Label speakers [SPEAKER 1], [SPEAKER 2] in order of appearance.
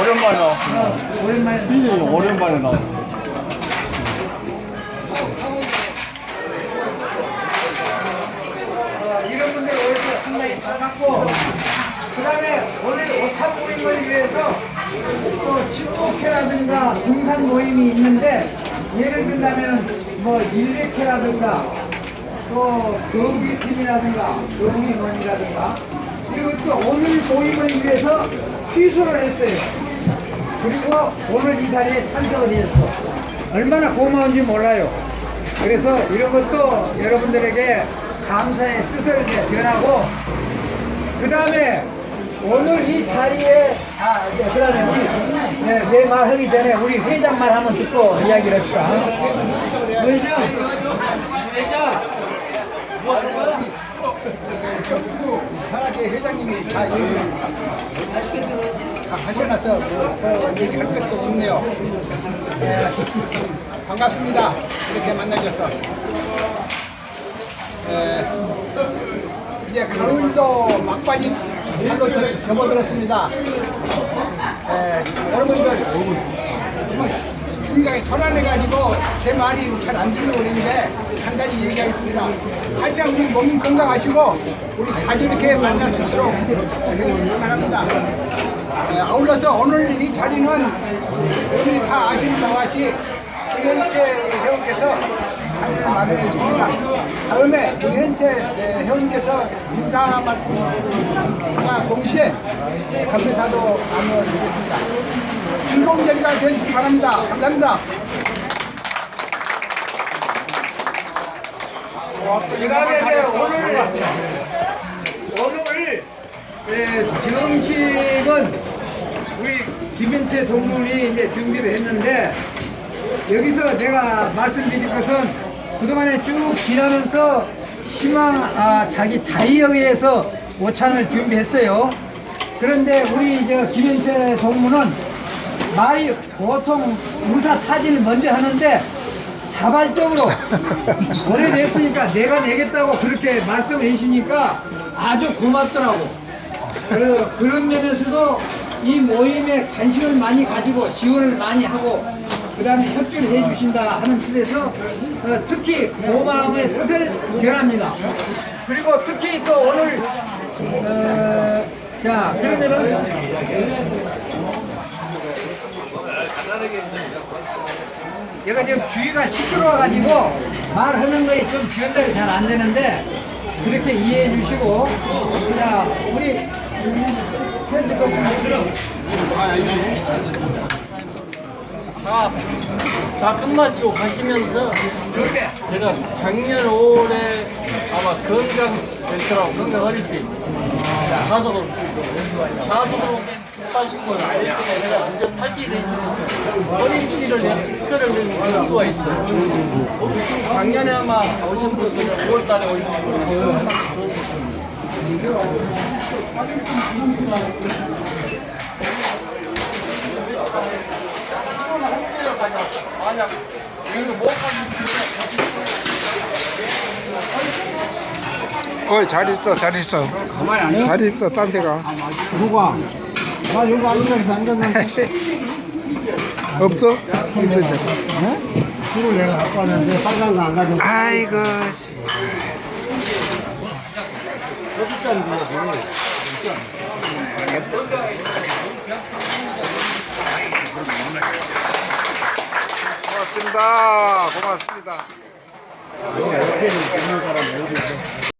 [SPEAKER 1] 오랜만에 나왔어.
[SPEAKER 2] 오랜만에
[SPEAKER 1] DJ 오랜만에 나왔어.
[SPEAKER 2] 어, 이런 분들 오셔서 상당히 반갑고 그 다음에 오늘 오찬 모임을 위해서 또 친목회라든가 등산 모임이 있는데 예를 든다면 뭐 일렉회라든가 또 경기팀이라든가 경기원이라든가 그리고 또 오늘 모임을 위해서 취소를 했어요. 그리고 오늘 이 자리에 참석을 했어. 얼마나 고마운지 몰라요. 그래서 이런 것도 여러분들에게 감사의 뜻을 전하고, 그 다음에 오늘 이 자리에, 아, 그 다음에 우리, 네, 내 말 하기 전에 우리 회장 말 한번 듣고 이야기를 합시다. 회장!
[SPEAKER 3] 산악 회 회장님이 다 얘기를 다 하셔놔서 뭐 얘기할 것도 없네요. 예, 반갑습니다. 이렇게 만나줘서. 예, 이제 가을도 막바지 발로 들- 접어들었습니다. 예, 여러분들 중간에 설안해가지고 제 말이 잘 안 들리고 그러는데 한 가지 얘기하겠습니다. 하여튼 우리 몸 건강하시고 우리 자주 이렇게 만날 수 있도록 바랍니다. 예, 아울러서 오늘 이 자리는 우리 다 아시는 바와 같이 이현재 회원께서 자리를 마련했습니다. 다음에 이현재 예, 회원님께서 인사 말씀과 동시에 건배사도 나누어드리겠습니다. 즐거운 자리가 되시기 바랍니다. 감사합니다.
[SPEAKER 2] 그 다음에 오늘, 오늘, 예, 정식은 우리 김현채 동문이 이제 준비를 했는데, 여기서 내가 말씀드릴 것은 그동안에 쭉 지나면서 희망, 아, 자기 자의에 의해서 오찬을 준비했어요. 그런데 우리 저 김현채 동무는 말이 보통 의사 타진을 먼저 하는데 자발적으로 오래됐으니까 내가 내겠다고 그렇게 말씀을 해주시니까 아주 고맙더라고. 그래서 그런 면에서도 이 모임에 관심을 많이 가지고 지원을 많이 하고 그 다음에 협조를 해주신다 하는 뜻에서 어, 특히 고마움의 뜻을 전합니다. 그리고 특히 또 오늘 어, 자 그러면은 얘가 지금 주위가 시끄러워가지고 말하는 거에 좀 전달이 잘 안 되는데 그렇게 이해해 주시고 자 우리 텐트 덕분에
[SPEAKER 4] 다, 다 끝마치고 가시면서 제가 작년 5월에 아마 건강 멘트라고. 건강 허리띠 가서 가서 빠지고 제가 탈지 되시면서 허리띠를 특별을 낸 친구가 있어요. 작년에 아마 오신 분들 5월달에 오신 분들 만약 이거 못
[SPEAKER 5] 어이 잘 있어 잘 있어. 잘 있어 딴 데 가.
[SPEAKER 3] 누가? 나 여기 앉아서 앉았는데.
[SPEAKER 5] 없어? 있는데
[SPEAKER 3] 술을 내가 갖고 왔는데 거안 가지고.
[SPEAKER 5] 아이고 씨. 고맙습니다. 고맙습니다